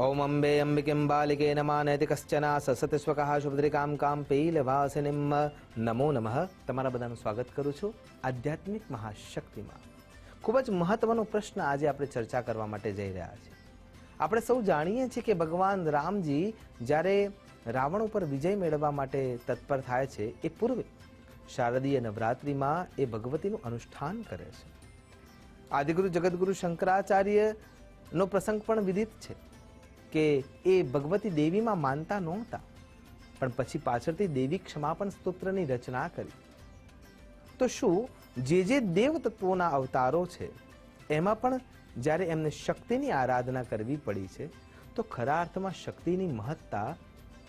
અંબે અંબિકેમ બાલિકે નમા નૈતિ કશ્ચના સસતસ્વકઃ શુભદ્રિકામ કામ પૈલવાસિનિમ નમો નમઃ તમારા બધાનું સ્વાગત કરું છું આધ્યાત્મિક મહાશક્તિમાં. ખૂબ જ મહત્વનો પ્રશ્ન આજે આપણે ચર્ચા કરવા માટે જઈ રહ્યા છીએ. આપણે સૌ જાણીએ છીએ કે ભગવાન રામજી જ્યારે રાવણ ઉપર વિજય મેળવવા માટે તત્પર થાય છે એ પૂર્વે શારદીય નવરાત્રિમાં એ ભગવતીનું અનુષ્ઠાન કરે છે. આદિગુરુ જગદગુરુ શંકરાચાર્યનો પ્રસંગ પણ વિદિત છે. કે એ ભગવતી દેવીમાં માનતા નહોતા. પણ પછી પાછળથી દેવી ક્ષમાપણ સ્તોત્રની રચના કરી. તો શું જે જે દેવ તત્વોના અવતારો છે, એમાં પણ જ્યારે એમને શક્તિની આરાધના કરવી પડી છે, તો ખરા અર્થમાં શક્તિની મહત્તા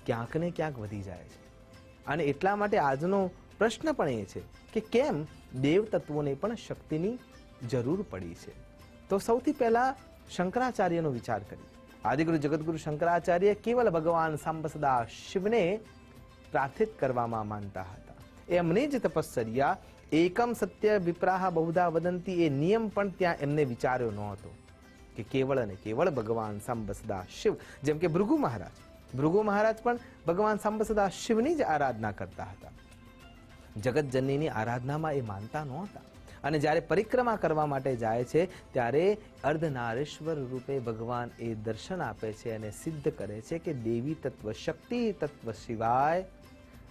ક્યાંક ને ક્યાંક વધી જાય છે. અને એટલા માટે આજનો પ્રશ્ન પણ એ છે કે કેમ દેવ તત્વોને પણ શક્તિની જરૂર પડી છે. તો સૌથી પહેલાં શંકરાચાર્યનો વિચાર કરીએ. આદિગુરુ જગદગુરુ શંકરાચાર્ય કેવલ ભગવાન સાંબસદા શિવને પ્રાર્થિત કરવામાં માનતા હતા એમની જ તપસ્સર્યા એકમ સત્ય વિપ્રાહ બહુધા વદંતી એ નિયમ પણ ત્યાં એમને વિચાર્યો નહોતો કે કેવળ અને કેવળ ભગવાન સાંબસદા શિવ જેમ કે ભૃગુ મહારાજ ભૃગુ મહારાજ પણ ભગવાન સાંબસદા શિવની જ આરાધના કરતા હતા જગતજનનીની આરાધનામાં એ માનતા નહોતા અને જ્યારે પરિક્રમા કરવા માટે જાય છે, ત્યારે અર્ધનારેશ્વર રૂપે ભગવાન એ દર્શન આપે છે અને સિદ્ધ કરે છે કે દેવી તત્વ શક્તિ તત્વ સિવાય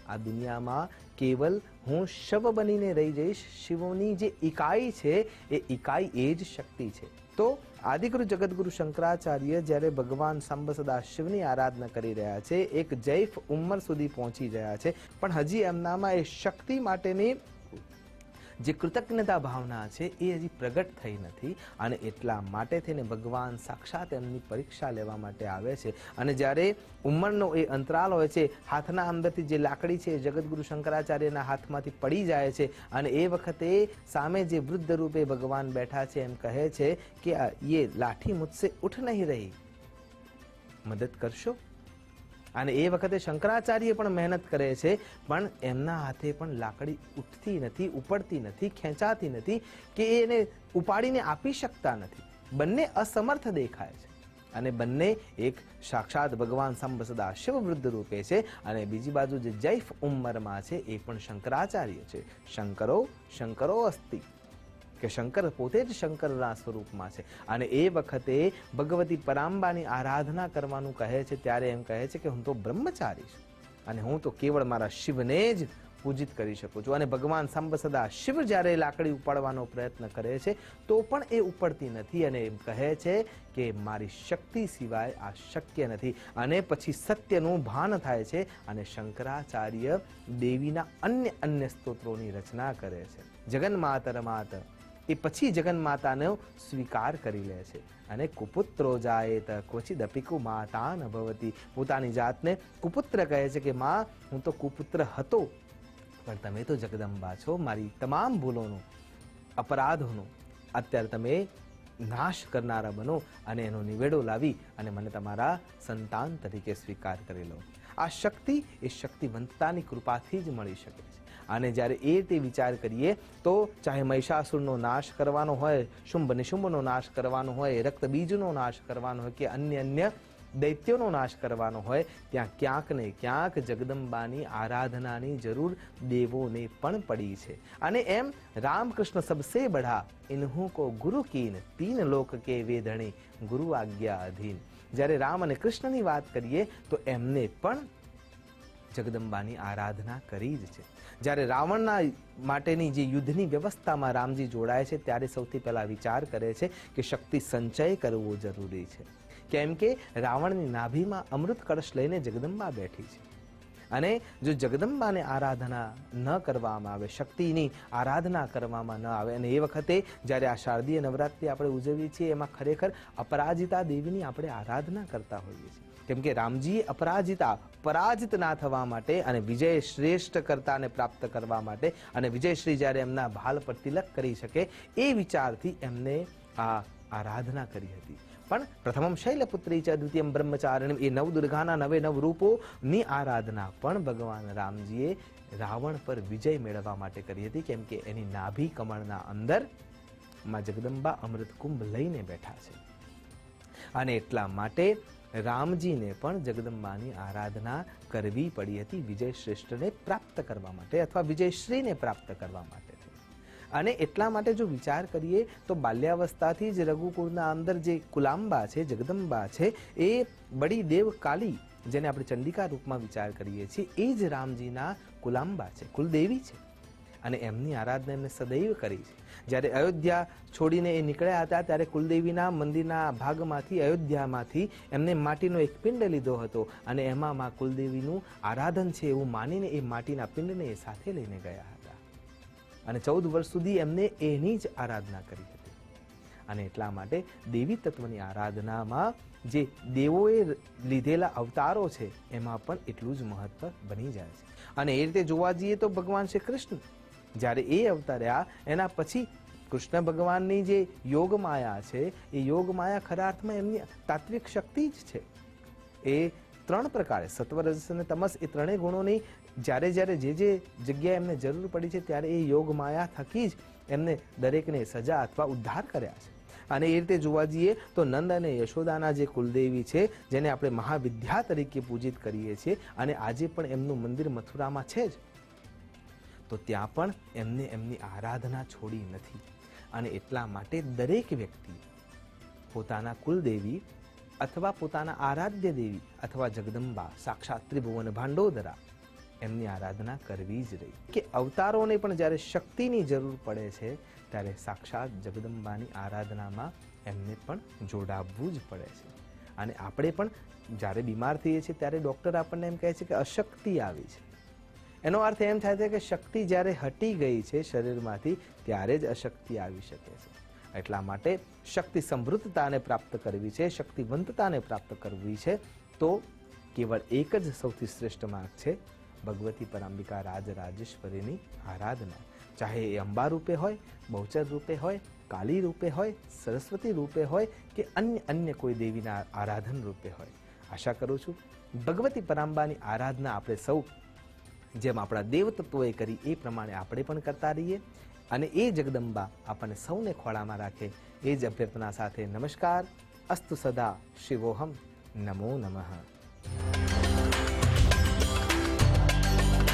આ દુનિયામાં કેવલ હું શવ બનીને રહી જઈશ, શિવની જે ઇકાઈ છે, એ ઇકાઈ એ જ શક્તિ છે. તો આદિગુરુ જગદગુરુ શંકરાચાર્ય જ્યારે ભગવાન સાંબ સદા શિવની આરાધના કરી રહ્યા છે, એક જૈફ ઉંમર સુધી પહોંચી ગયા છે. પણ હજી એમનામાં એ શક્તિ માટેની જે કૃતજ્ઞતા ભાવના છે એ હજી પ્રગટ થઈ નથી અને એટલા માટે થઈને ભગવાન સાક્ષાત એમની પરીક્ષા લેવા માટે આવે છે. અને જ્યારે ઉંમરનો એ અંતરાલ હોય છે, હાથના અંદરથી જે લાકડી છે એ જગતગુરુ શંકરાચાર્યના હાથમાંથી પડી જાય છે અને એ વખતે સામે જે વૃદ્ધ રૂપે ભગવાન બેઠા છે એમ કહે છે કે એ લાઠી મુજસે ઉઠ નહીં રહી. મદદ કરશો? અને એ વખતે શંકરાચાર્ય પણ મહેનત કરે છે, પણ એમના હાથે પણ લાકડી ઉઠતી નથી, ઉપડતી નથી, ખેંચાતી નથી કે એને ઉપાડીને આપી શકતા નથી. બંને અસમર્થ દેખાય છે અને બંને એક સાક્ષાત ભગવાન સંબ સદા શિવ વૃદ્ધ રૂપે છે અને બીજી બાજુ જે જૈફ ઉંમરમાં છે, એ પણ શંકરાચાર્ય છે. શંકરો શંકરો અસ્તિ કે શંકર પોતે જ શંકરના સ્વરૂપમાં છે. અને એ વખતે ભગવતી પરાંબાની આરાધના કરવાનું કહે છે, ત્યારે એમ કહે છે કે હું તો બ્રહ્મચારી છું અને હું તો કેવળ મારા શિવને જ પૂજિત કરી શકું છું. અને ભગવાન સંબ સદા શિવ જ્યારે લાકડી ઉપાડવાનો પ્રયત્ન કરે છે, તો પણ એ ઉપડતી નથી અને એમ કહે છે કે મારી શક્તિ સિવાય આ શક્ય નથી. અને પછી સત્યનું ભાન થાય છે અને શંકરાચાર્ય દેવીના અન્ય અન્ય સ્તોત્રોની રચના કરે છે. જગન્માતર માત એ પછી જગન્માતાનો સ્વીકાર કરી લે છે. અને કુપુત્રો જાયેત ક્વચિદપી માતા ન ભવતી. પોતાની જાતને કુપુત્ર કહે છે કે, માં, હું તો કુપુત્ર હતો, પણ તમે તો જગદંબા છો. મારી તમામ ભૂલોનો, અપરાધોનો અત્યારે તમે નાશ કરનારા બનો અને એનો નિવેડો લાવી અને મને તમારા સંતાન તરીકે સ્વીકાર કરી લો. આ શક્તિ એ શક્તિવંતતાની કૃપાથી જ મળી શકે છે. અને જ્યારે એ તે વિચાર કરીએ, તો ચાહે મહિષાસુરનો નાશ કરવાનો હોય, શુંભ નિશુંભનો નાશ કરવાનો હોય રક્તબીજનો નાશ કરવાનો હોય કે અન્ય અન્ય દૈત્યોનો નાશ કરવાનો હોય, ત્યાં ક્યાંક ને ક્યાંક જગદંબાની આરાધનાની જરૂર દેવોને પણ પડી છે. અને એમ રામકૃષ્ણ સબસે બઢા, ઇન્હું કો ગુરુ કીન, તીન લોક કે વેધણી, ગુરુ આજ્ઞા અધીન. જ્યારે રામ અને કૃષ્ણની વાત કરીએ, તો એમને પણ જગદંબાની આરાધના કરી જ છે. જ્યારે રાવણના માટેની જે યુદ્ધની વ્યવસ્થામાં રામજી જોડાય છે, ત્યારે સૌથી પહેલાં વિચાર કરે છે કે શક્તિ સંચય કરવો જરૂરી છે. કેમ કે રાવણની નાભીમાં અમૃત કળશ લઈને જગદંબા બેઠી છે. અને જો જગદંબાને આરાધના ન કરવામાં આવે, શક્તિની આરાધના કરવામાં ન આવે, અને એ વખતે જ્યારે આ શારદીય નવરાત્રિ આપણે ઉજવીએ છીએ, એમાં ખરેખર અપરાજિતા દેવીની આપણે આરાધના કરતા હોઈએ છીએ. કેમ કે રામજીએ અપરાજિતા, પરાજિત ના થવા માટે અને વિજય શ્રેષ્ઠ કરતાને પ્રાપ્ત કરવા માટે અને વિજયશ્રી જ્યારે એમના ભાલ પર તિલક કરી શકે એ વિચારથી એમને આ આરાધના કરી હતી. પણ પ્રથમમ શૈલપુત્રી છે દ્વિતીયમ બ્રહ્મચારિણી એ નવ દુર્ગાના નવે નવ રૂપોની આરાધના પણ ભગવાન રામજીએ રાવણ પર વિજય મેળવવા માટે કરી હતી. કેમ કે એની નાભી કમળના અંદરમાં જગદંબા અમૃત કુંભ લઈને બેઠા છે. અને એટલા માટે રામજીને પણ જગદંબાની આરાધના કરવી પડી હતી વિજય શ્રેષ્ઠને પ્રાપ્ત કરવા માટે અથવા વિજયશ્રીને પ્રાપ્ત કરવા માટે અને એટલા માટે જો વિચાર કરીએ તો બાલ્યાવસ્થાથી જ રઘુકુળના અંદર જે કુલાંબા છે, જગદંબા છે, એ બડી દેવ કાલી, જેને આપણે ચંડિકા રૂપમાં વિચાર કરીએ છીએ, એ જ રામજીના કુલાંબા છે, કુલદેવી છે. અને એમની આરાધના એમને સદૈવ કરી છે. જ્યારે અયોધ્યા છોડીને એ નીકળ્યા હતા, ત્યારે કુલદેવીના મંદિરના ભાગમાંથી, અયોધ્યામાંથી એમને માટીનો એક પિંડ લીધો હતો અને એમાં માં કુલદેવીનું આરાધન છે એવું માનીને એ માટીના પિંડને એ સાથે લઈને ગયા હતા. અને ચૌદ વર્ષ સુધી એમને એની જ આરાધના કરી હતી. અને એટલા માટે દેવી તત્વની આરાધનામાં જે દેવોએ લીધેલા અવતારો છે, એમાં પણ એટલું જ મહત્વ બની જાય છે. અને એ રીતે જોવા જઈએ તો ભગવાન શ્રી કૃષ્ણ જ્યારે એ અવતર્યા, એના પછી કૃષ્ણ ભગવાનની જે યોગ માયા છે, એ યોગ માયા ખરા અર્થમાં એમની તાત્વિક શક્તિ જ છે. એ ત્રણ પ્રકારે સત્વ રજસ અને તમસ, એ ત્રણેય ગુણોની જ્યારે જ્યારે જે જે જગ્યાએ એમને જરૂર પડી છે, ત્યારે એ યોગ માયા થકી જ એમને દરેકને સજા અથવા ઉદ્ધાર કર્યા છે. અને એ રીતે જોવા જઈએ તો નંદ અને યશોદાના જે કુલદેવી છે, જેને આપણે મહાવિદ્યા તરીકે પૂજિત કરીએ છીએ, અને આજે પણ એમનું મંદિર મથુરામાં છે જ. તો ત્યાં પણ એમને એમની આરાધના છોડી નથી. અને એટલા માટે દરેક વ્યક્તિ પોતાના કુલદેવી અથવા પોતાના આરાધ્ય દેવી અથવા જગદંબા, સાક્ષાત ત્રિભુવન ભાંડોદરા, એમની આરાધના કરવી જ રહી. કે અવતારોને પણ જ્યારે શક્તિની જરૂર પડે છે, ત્યારે સાક્ષાત જગદંબાની આરાધનામાં એમને પણ જોડાવવું જ પડે છે. અને આપણે પણ જ્યારે બીમાર થઈએ છીએ, ત્યારે ડૉક્ટર આપણને એમ કહે છે કે અશક્તિ આવી છે. એનો અર્થ એમ થાય છે કે શક્તિ જ્યારે હટી ગઈ છે શરીરમાંથી, ત્યારે જ અશક્તિ આવી શકે છે. એટલા માટે શક્તિ સમૃદ્ધતાને પ્રાપ્ત કરવી છે, શક્તિવંતતાને પ્રાપ્ત કરવી છે, તો કેવળ એક જ સૌથી શ્રેષ્ઠ માર્ગ છે, ભગવતી પરાંબિકા રાજરાજેશ્વરીની આરાધના. ચાહે એ અંબા રૂપે હોય, બહુચર રૂપે હોય, કાલી રૂપે હોય, સરસ્વતી રૂપે હોય કે અન્ય અન્ય કોઈ દેવીના આરાધન રૂપે હોય. આશા કરું છું, ભગવતી પરાંબાની આરાધના આપણે સૌ જેમ આપણા દેવતત્વોએ કરી એ પ્રમાણે આપણે પણ કરતા રહીએ. અને એ જગદંબા આપણને સૌને ખોળામાં રાખે. એ જ અભ્યર્થના સાથે નમસ્કાર. અસ્તુ સદા. શિવોહમ. નમો નમઃ.